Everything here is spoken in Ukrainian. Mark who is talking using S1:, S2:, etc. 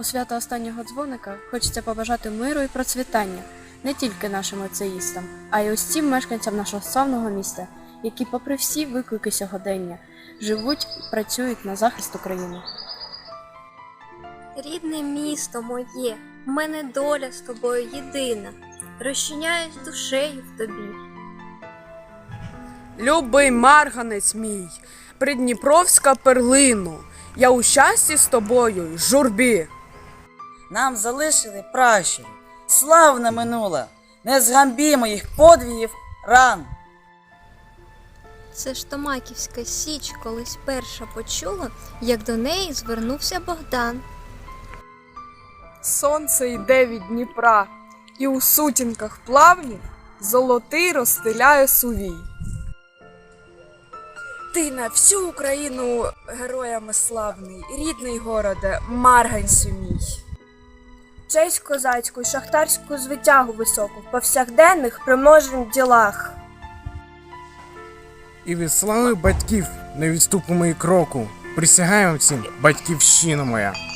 S1: У свято останнього дзвоника хочеться побажати миру і процвітання не тільки нашим лицеїстам, а й усім мешканцям нашого славного міста, які, попри всі виклики сьогодення, живуть працюють на захист України.
S2: Рідне місто моє, в мене доля з тобою єдина, розчиняюсь душею в тобі.
S3: Любий марганець мій, придніпровська перлину, я у щасті з тобою й журбі.
S4: Нам залишили пращури, славне минуле, не згамбімо їх подвігів ран.
S2: Це ж Томаківська січ колись перша почула, як до неї звернувся Богдан.
S3: Сонце йде від Дніпра, і у сутінках плавніх золотий розстеляє сувій. Ти на всю Україну героями славний, рідний городе, Марганцю мій.
S5: Честь козацьку шахтарську звитягу високу повсякденних приможних ділах.
S6: І від слави батьків не відступимо і кроку. Присягаємо всім, батьківщина моя.